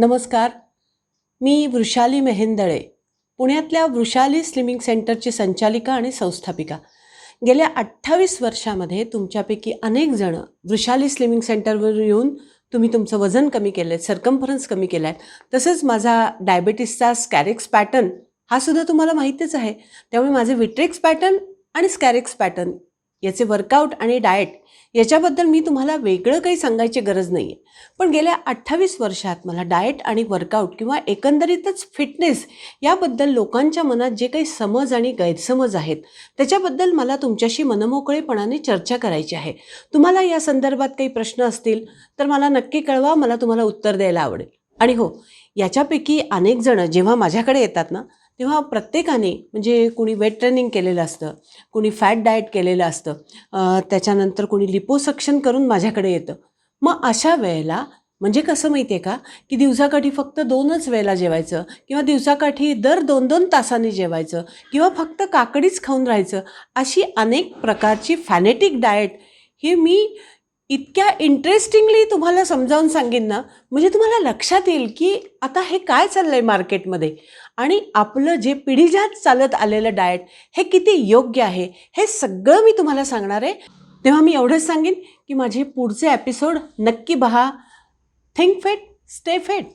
नमस्कार. मी वृषाली मेहेंदळे पुण्यातल्या वृषाली स्लिमिंग सेंटरची संचालिका आणि संस्थापिका. गेल्या अठ्ठावीस वर्षामध्ये तुमच्यापैकी अनेक जणं वृषाली स्लिमिंग सेंटरवर येऊन तुम्ही तुमचं वजन कमी केलं आहे सरकम्फरन्स कमी केला आहे तसंच माझा डायबेटीसचा स्कॅरेक्स पॅटर्न हा सुद्धा तुम्हाला माहितीच आहे. त्यामुळे माझे विट्रेक्स पॅटर्न आणि स्कॅरेक्स पॅटर्न याचे वर्कआउट आणि डाएट याच्याबद्दल मी तुम्हाला वेगळं काही सांगायची गरज नाही आहे पण गेल्या अठ्ठावीस वर्षात मला डाएट आणि वर्कआउट किंवा एकंदरीतच फिटनेस याबद्दल लोकांच्या मनात जे काही समज आणि गैरसमज आहेत त्याच्याबद्दल मला तुमच्याशी मनमोकळेपणाने चर्चा करायची आहे. तुम्हाला या संदर्भात काही प्रश्न असतील तर मला नक्की कळवा मला तुम्हाला उत्तर द्यायला आवडेल. आणि हो याच्यापैकी अनेक जणं जेव्हा माझ्याकडे येतात ना तेव्हा प्रत्येकाने म्हणजे कुणी वेट ट्रेनिंग केलेलं असतं कुणी फॅट डाएट केलेलं असतं त्याच्यानंतर कुणी लिपोसक्शन करून माझ्याकडे येतं. मग अशा वेळेला म्हणजे कसं माहिती आहे का की दिवसाकाठी फक्त दोनच वेळेला जेवायचं किंवा दिवसाकाठी दर दोन दोन तासांनी जेवायचं किंवा फक्त काकडीच खाऊन राहायचं अशी अनेक प्रकारची फॅनेटिक डाएट ही मी इतक्या इंटरेस्टिंगली तुम्हाला समजावून सांगेन ना म्हणजे तुम्हाला लक्षात येईल की आता हे काय चाललं आहे मार्केटमध्ये? आणि आपलं जे पिढीजात चालत आलेलं डाएट हे किती योग्य आहे हे सगळं मी तुम्हाला सांगणार आहे. तेव्हा मी एवढंच सांगेन की माझे पुढचे एपिसोड नक्की बहा थिंक फेट स्टे फेट